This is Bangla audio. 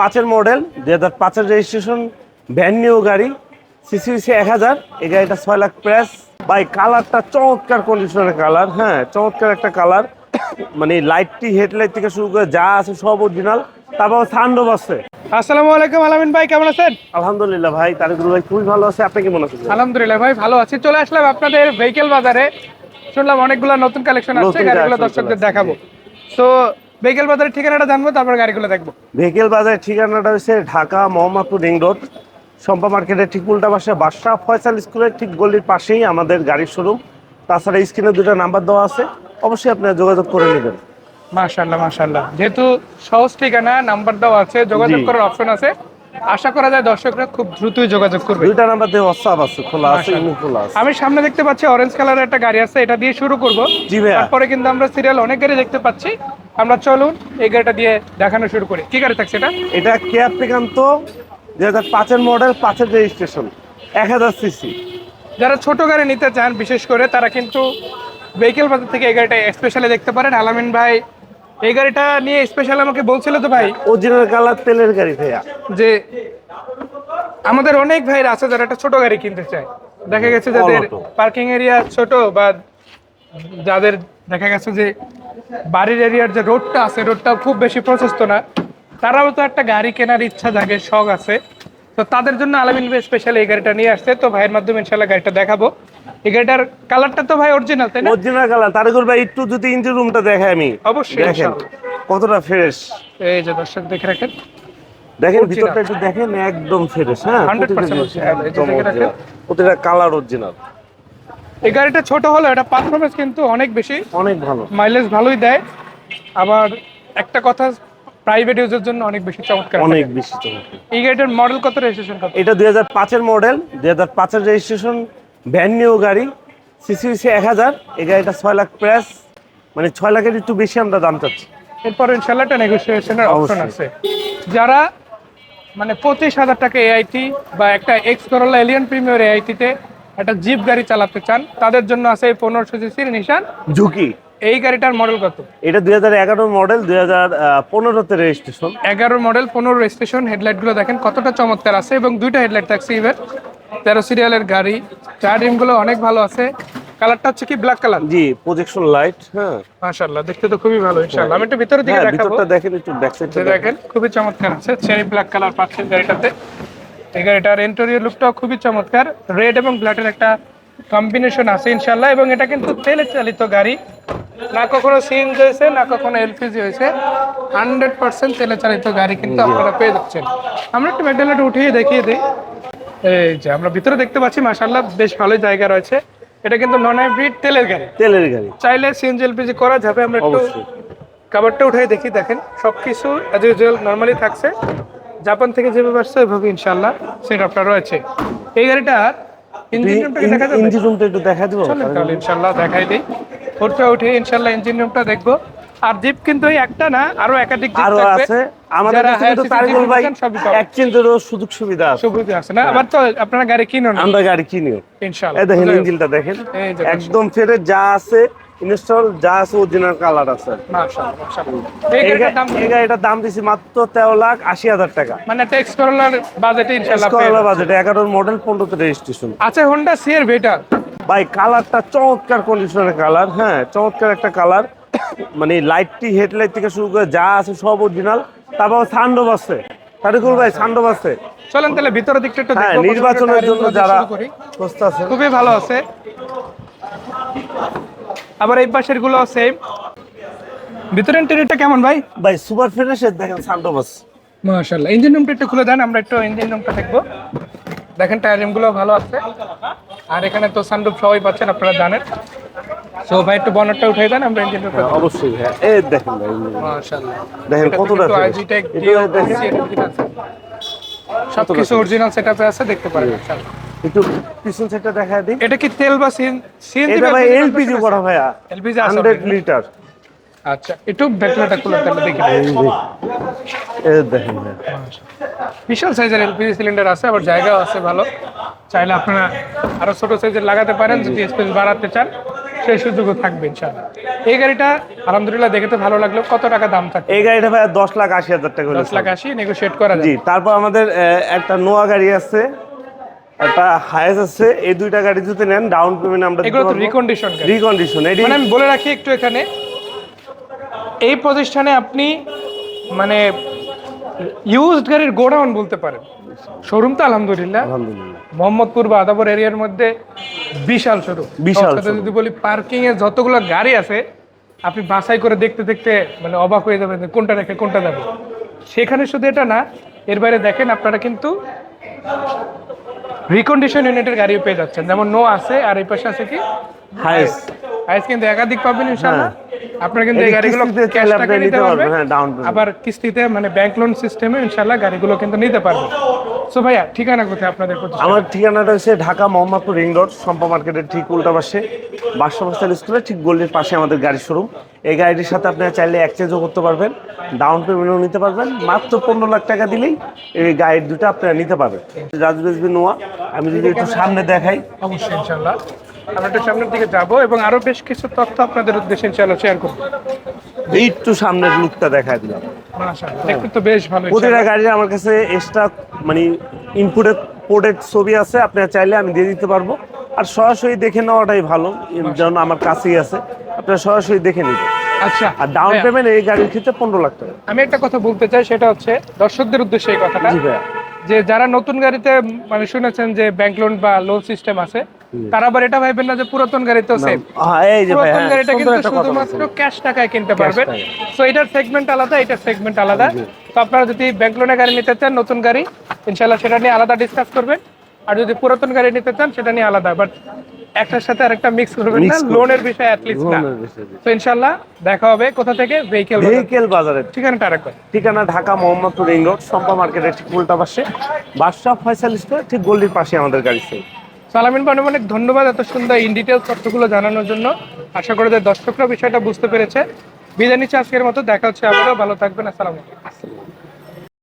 পাঁচের মডেল দুই হাজার পাঁচের রেজিস্ট্রেশন ভ্যান নিউ গাড়ি সিসিসি এক হাজার এই গাড়িটা ছয় লাখ প্রাইস ভাই কালারটা চমৎকার কন্ডিশনের কালার হ্যাঁ চমৎকার একটা কালার। মানে লাইটটি হেডলাইট থেকে শুরু করে যা আছে সব অরিজিনাল তারপর সানডোভ আছে। আসসালামু আলাইকুম আলামিন ভাই কেমন আছেন? আলহামদুলিল্লাহ ভাই তারিকুল ভাই খুবই ভালো আছে। আপনি কেমন আছেন? আলহামদুলিল্লাহ ভাই ভালো আছি। চলে আসলাম আপনাদের ভেহিকেল বাজারে। শুনলাম অনেকগুলো নতুন কালেকশন নতুন গাড়িগুলো দর্শকদের দেখাবো। তো ভেহিকেল বাজারের ঠিকানাটা জানব তারপর গাড়িগুলো দেখব। ভেহিকেল বাজারের ঠিকানাটা হচ্ছে ঢাকা মোহাম্মদপুর রিং রোড শম্পা মার্কেটের ঠিক উল্টা পাশে বাদশাহ ফয়সাল স্কুলের ঠিক গলির পাশেই আমাদের গাড়ির শোরুম তাছাড়া স্ক্রিনে দুটো নাম্বার দেওয়া আছে অবশ্যই আপনারা যোগাযোগ করে নেবেন। মাশাআল্লাহ মাশাআল্লাহ। যেহেতু সহজ ঠিকানা নাম্বার দেওয়া আছে যোগাযোগ করার অপশন আছে। আশা করা যায় দর্শকরা খুব দ্রুতই যোগাযোগ করবে। দুইটা নাম্বার দিয়ে হোয়াটসঅ্যাপ আছে খোলা আছে। ইমেল খোলা আছে। আমি সামনে দেখতে পাচ্ছি অরেঞ্জ কালারের একটা গাড়ি আছে এটা দিয়ে শুরু করব। জি ভাইয়া। তারপরে কিন্তু আমরা সিরিয়াল অনেক গাড়ি দেখতে পাচ্ছি। আমরা চলুন এই গাড়িটা দিয়ে দেখানো শুরু করি। কি গাড়ি থাকছে এটা? এটা কেয়া প্রিকান্ত দুই হাজার পাঁচের মডেল পাঁচের রেজিস্ট্রেশন এক হাজার সিসি যারা ছোট গাড়ি নিতে চান বিশেষ করে তারা কিন্তু ভেহিকেল বাজার থেকে এই গাড়িটা স্পেশালি দেখতে পারেন। আলামিন ভাই এই গাড়িটা নিয়ে স্পেশাল আমাকে বলছিল তো ভাই। অরিজিনাল কালার তেলের গাড়ি ভাইয়া। যে আমাদের অনেক ভাইরা আছে যারা একটা ছোট গাড়ি কিনতে চায়। দেখা গেছে যাদের পার্কিং এরিয়া ছোট বা যাদের দেখা গেছে যে বাড়ির এরিয়ার যে রোডটা আছে রোডটা খুব বেশি প্রশস্ত না। তারাও তো একটা গাড়ি কেনার ইচ্ছা জাগে শখ আছে। তো তাদের জন্য আলামিন ভাই স্পেশাল এই গাড়িটা নিয়ে আসছে। তো ভাইয়ের মাধ্যমে ইনশাল্লাহ গাড়িটা দেখাবো। এই গাড়িটার কালারটা তো ভাই অরিজিনাল তাই না? অরিজিনাল কালার তারিকুল ভাই একটু যদি ইঞ্জিন রুমটা দেখাই আমি। অবশ্যই দেখেন কতটা ফ্রেশ এই যে দর্শক দেখে রাখেন। দেখেন ভিতরটা একটু দেখেন একদম ফ্রেশ হ্যাঁ? 100% প্রতিটা এই একদম দেখে রাখেন। original। প্রতিটা কালার অরিজিনাল এই গাড়িটা ছোট হলো এটা পারফরমেন্স কিন্তু অনেক বেশি। অনেক ভালো। মাইলেজ ভালোই দেয়। আবার একটা কথা প্রাইভেট ইউজের জন্য অনেক বেশি চমৎকার অনেক বেশি চমৎকার। এই গাড়িটার মডেল কত রেজিস্ট্রেশন কত? এটা হাজার পাঁচের মডেল দুই হাজার পাঁচের রেজিস্ট্রেশন ভ্যান নিউ গাড়ি সিসিসি এক হাজার এই গাড়িটা ছয় লাখ প্রাইস মানে ছয় লাখের একটু বেশি আমরা দাম চাচ্ছি। এরপর ইনশাল্লাহ একটা নেগোসিয়েশনের অপশন আছে। যারা মানে পঁচিশ হাজার টাকা এআইটি বা একটা এক্স করোলা এলিয়ান প্রিমিয়ার এআইটিতে একটা জিপ গাড়ি চালাতে চান তাদের জন্য আছে এই পনেরোশো সিসির নিশান ঝুঁকি। এই গাড়িটার মডেল কত? এটা দুই হাজার এগারো মডেল দুই হাজার পনেরোতে রেজিস্ট্রেশন এগারো মডেল পনেরো রেজিস্ট্রেশন হেডলাইটগুলো দেখেন কতটা চমৎকার আছে এবং দুইটা হেডলাইট থাকছে ইভেন তেরো সিরিয়ালের গাড়ি চার রিমগুলো অনেক ভালো আছে। কালারটা হচ্ছে কি ব্ল্যাক কালার জি প্রজেকশন লাইট হ্যাঁ। মাশাআল্লাহ দেখতে তো খুবই ভালো ইনশাআল্লাহ। আমি একটু ভিতরের দিকে হ্যাঁ দেখাবো। ভিতরটা দেখেন একটু ব্যাক সাইডটা দেখেন খুবই চমৎকার আছে চেরি ব্ল্যাক কালার পাচ্ছেন গাড়িটাতে। এই গাড়িটার ইন্টেরিয়র লুকটাও খুবই চমৎকার। রেড এবং ব্ল্যাকের একটা কম্বিনেশন আছে ইনশাআল্লাহ এবং এটা কিন্তু তেলে চালিত গাড়ি। না কখনো সিএনজি হয়েছে না কখনো এলপিজি হয়েছে। হান্ড্রেড পার্সেন্ট তেলে চালিত গাড়ি কিন্তু আপনারা পেয়ে যাচ্ছেন। আমরা একটু মেডেলটা উঠিয়ে দেখিয়ে দিই। এই যে আমরা ভিতরে দেখতে পাচ্ছি মাশাআল্লাহ বেশ ভালোই জায়গা রয়েছে। এটা কিন্তু নন হাইব্রিড তেলের গাড়ি। তেলের গাড়ি। চাইলে সিএনজি এলপিজি করা যাবে। আমরা একটু কাভারটা উঠাই দেখি দেখেন। সবকিছু অ্যাজ ইউজুয়াল নর্মালি থাকছে। জাপান থেকে যেভাবে আসছে ওইভাবে ইনশাল্লাহ সেটআপটা রয়েছে। এই গাড়িটার ইঞ্জিন রুমটা একটু দেখা দিব। চলেন তাহলে ইনশাল্লাহ দেখাই দিই। ওটা উঠে ইনশাল্লাহ ইঞ্জিন রুমটা দেখব। আর জিপ কিন্তু একটা না আরও একাধিক আরও আছে। আমাদের কাছে কিন্তু তারিকুল ভাই সুযোগ সুবিধা আছে। সুবিধা আছে না? আবার তো আপনারা গাড়ি কিনুন। আমরা গাড়ি কিনিও। ইনশাল্লাহ। এই দেখেন ইঞ্জিনটা দেখেন। একদম ফেরে যা আছে ইনস্টল যা আছে অরিজিনাল কালার আছে এই গাড়িটার দাম দিছি মাত্র তেরো লাখ আশি হাজার টাকা। মানে টেক্স করলার বাজেটে ইনশাল্লাহ এগারোর মডেল পনেরোতে রেজিস্ট্রেশন আছে হোন্ডা সিএর বেটার ভাই কালারটা চমৎকার কন্ডিশনের কালার হ্যাঁ চমৎকার একটা কালার মানে লাইটটি হেডলাইট থেকে শুরু করে যা আছে সব অরিজিনাল তারপর সানডোভ আছে। তারিকুল ভাই সানডোভ আছে। চলেন তাহলে ভিতরের দিকটা একটু হ্যাঁ নির্বাচনের জন্য যারা খুবই ভালো আছে। আবার এই পাশেরগুলো সেম ভিতরে ইন্টেরিয়রটা কেমন ভাই? ভাই সুপার ফিনিশের দেখেন সানডোভ আছে মাশাআল্লাহ। ইঞ্জিন রুমটা একটু খুলে দেন আমরা একটু ইঞ্জিন রুমটা দেখব। দেখেন টায়ারগুলো ভালো আছে। আর এখানে তো সানরুফ সবাই পাচ্ছেন আপনারা জানেন। সো ভাই একটু বনারটা উঠাই দেন আমরা ইঞ্জিন রুমটা হ্যাঁ, অবশ্যই হ্যাঁ। এই দেখেন ভাই মাশাআল্লাহ। দেখেন কতটা fresh। আইজি টেক এটাও দেখেন। সব কিছু অরিজিনাল সেটআপে আছে দেখতে পারেন ইনশাআল্লাহ। একটু পিছন সাইডটা দেখা দিই। এটা কি তেল বা সিএনজি এটা ভাই এলপিজি করা ভাইয়া। এলপিজি আছে হান্ড্রেড লিটার আচ্ছা একটু ব্যাটারিটা খুলে তাহলে দেখি। এই দেখেন বিশাল সাইজের এলপিজি সিলিন্ডার আছে আবার জায়গাও আছে ভালো। চাইলে আপনারা আরও ছোট সাইজের লাগাতে পারেন যদি স্পেস বাড়াতে চান সেই সুযোগও থাকবে ইনশাল্লাহ এই গাড়িটা আলহামদুলিল্লাহ দেখে তো ভালো লাগল। কত টাকা দাম থাকে এই গাড়িটা ভাই দশ লাখ আশি হাজার টাকা দশ লাখ আশি নেগোশিয়েট করা যায় জি তারপর আমাদের একটা নোয়া গাড়ি আছে। একটা হায়েস আছে এই দুইটা গাড়ি যদি নেন ডাউন পেমেন্ট আমরা এগুলো তো রিকন্ডিশন রিকন্ডিশন এটি মানে আমি বলে রাখি একটু এখানে এই প্রতিষ্ঠানে আপনি মানে ইউজড গাড়ির গোডাউন বলতে পারেন। শোরুম তো আলহামদুলিল্লাহ। আলহামদুলিল্লাহ। মোহাম্মদপুর বা আদাবর এরিয়ার মধ্যে বিশাল শোরুম। বিশাল যদি বলি পার্কিং এ যতগুলো গাড়ি আছে আপনি বাছাই করে দেখতে দেখতে মানে অবাক হয়ে যাবেন কোনটা রেখে কোনটা যাবে। সেখানে শুধু এটা না এর বাইরে দেখেন আপনারা কিন্তু রিকন্ডিশন ইউনিটের গাড়িও পেয়ে যাচ্ছেন। যেমন নো আছে আর এই পাশে আছে কি? হাইস হাইস কিন্তু একাধিক পাবেন ইনশাআল্লাহ। আপনারা কিন্তু এই গাড়িগুলো ক্যাশ টাকা নিতে পারবেন, হ্যাঁ। আবার কিস্তিতে মানে ব্যাংক লোন সিস্টেমে ইনশাআল্লাহ গাড়িগুলো কিন্তু নিতে পারবেন। সো ভাইয়া ঠিকানা কোথায় আপনাদের আমার ঠিকানাটা হচ্ছে ঢাকা মোহাম্মদপুর রিং রোড সম্পা মার্কেটের ঠিক উল্টা পাশে বাদশাহ স্কুলের ঠিক গলির পাশে আমাদের গাড়ি শোরুম এই গাড়িটির সাথে আপনারা চাইলে এক্সচেঞ্জও করতে পারবেন ডাউন পেমেন্টও নিতে পারবেন মাত্র পনেরো লাখ টাকা দিলেই এই গাড়ির দুটো আপনারা নিতে পারবেন। রাজবেসবি নোয়া আমি যদি একটু সামনে দেখাই। অবশ্যই ইনশাআল্লাহ। আমরা একটু সামনের দিকে যাব এবং আরও বেশ কিছু তথ্য আপনাদের উদ্দেশ্যে ইনশাআল্লাহ শেয়ার করব। একটু সামনের লুকটা দেখাই দিলাম। মাশাআল্লাহ দেখতে তো বেশ ভালো প্রতিটা গাড়ির আমার কাছে এক্সট্রা মানে ইনপুটেড পোর্টেড ছবি আছে আপনারা চাইলে আমি দিয়ে দিতে পারব। আর সরাসরি দেখে নেওয়াটাই ভালো যেমন আমার কাছেই আছে। আপনারা সরাসরি দেখে নিবেন আচ্ছা আর ডাউন পেমেন্ট এই গাড়ির ক্ষেত্রে পনেরো লাখ টাকা। আমি একটা কথা বলতে চাই সেটা হচ্ছে দর্শকদের উদ্দেশ্যে এই কথাটা। জি ভাইয়া। যে যারা নতুন গাড়িতে মানে শুনেছেন যে ব্যাংক লোন বা লোন সিস্টেম আছে তারা আবার এটা ভাববেন না যে পুরাতন গাড়িতেও সেম এই যে পুরাতন গাড়িটা কিন্তু শুধুমাত্র ক্যাশ টাকায় কিনতে পারবেন। সো এটার সেগমেন্ট আলাদা এটার সেগমেন্ট আলাদা। তো আপনারা যদি ব্যাংক লোনে গাড়ি নিতে চান নতুন গাড়ি ইনশাল্লাহ সেটা নিয়ে আলাদা ডিসকাস করবেন। আর যদি পুরাতন গাড়ি নিতে চান সেটা নিয়ে আলাদা। বাট একটার সাথে আরেকটা মিক্স করবেন না লোনের বিষয় অ্যাটলিস্ট না। তো ইনশাল্লাহ দেখা হবে কোথা থেকে? ভেহিকেল ভেহিকেল বাজারে। ঠিকানাটা আরেকবার। ঠিকানা ঢাকা মোহাম্মদপুর রিং রোড সম্পা মার্কেটের ঠিক উল্টা পাশে। বাদশাহ ফয়সাল স্টোর ঠিক গলির পাশে আমাদের গাড়ি সেল সালামিন ভাই অনেক ধন্যবাদ এত সুন্দর ইন ডিটেলস তথ্যগুলো জানানোর জন্য। আশা করি যে দর্শকরা বিষয়টা বুঝতে পেরেছে। বিদায় নিচ্ছি আজকের মতো। দেখা হচ্ছে আবারও। ভালো থাকবেন। আসসালামু আলাইকুম।